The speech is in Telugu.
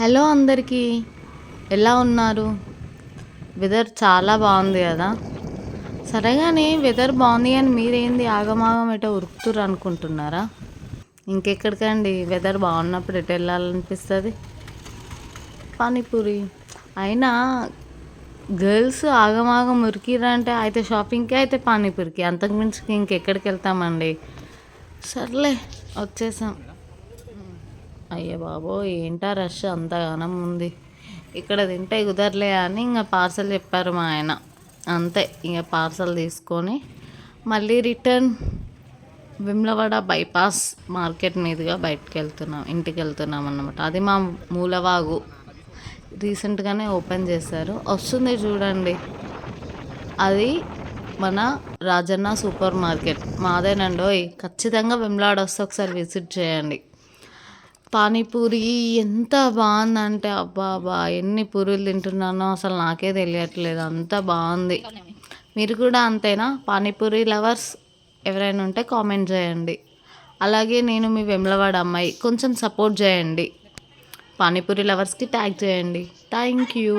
హలో అందరికీ. ఎలా ఉన్నారు? వెదర్ చాలా బాగుంది కదా? సరే కానీ వెదర్ బాగుంది అని మీరేంది ఆగమాగం ఎటో ఉరుకుతురు అనుకుంటున్నారా? ఇంకెక్కడికండి వెదర్ బాగున్నప్పుడు ఎటు వెళ్ళాలనిపిస్తుంది? పానీపూరి. అయినా గర్ల్స్ ఆగమాగం ఉరికిరంటే అయితే షాపింగ్కి అయితే పానీపూరికి. అంతకుమించి ఇంకెక్కడికి వెళ్తామండి? సర్లే వచ్చేసాం. అయ్యే బాబో ఏంటా రష్? అంతగానం ఉంది. ఇక్కడ తింటే కుదరలే అని ఇంకా పార్సల్ చెప్పారు మా ఆయన. అంతే ఇంకా పార్సల్ తీసుకొని మళ్ళీ రిటర్న్ విమ్లవాడ బైపాస్ మార్కెట్ మీదుగా బయటకు వెళ్తున్నాం ఇంటికి వెళ్తున్నాం అన్నమాట. అది మా మూలవాగు. రీసెంట్గానే ఓపెన్ చేశారు. వస్తుంది చూడండి. అది మన రాజన్న సూపర్ మార్కెట్. మాదేనండోయ్ ఖచ్చితంగా వెమ్లాడ వస్తే ఒకసారి విజిట్ చేయండి. పానీపూరి ఎంత బాగుందంటే అబ్బా అబ్బా ఎన్ని పూరీలు తింటున్నానో అసలు నాకే తెలియట్లేదు. అంత బాగుంది. మీరు కూడా అంతేనా? పానీపూరి లవర్స్ ఎవరైనా ఉంటే కామెంట్ చేయండి. అలాగే నేను మీ వెమ్లవాడ అమ్మాయి కొంచెం సపోర్ట్ చేయండి. పానీపూరి లవర్స్కి ట్యాగ్ చేయండి. Thank you.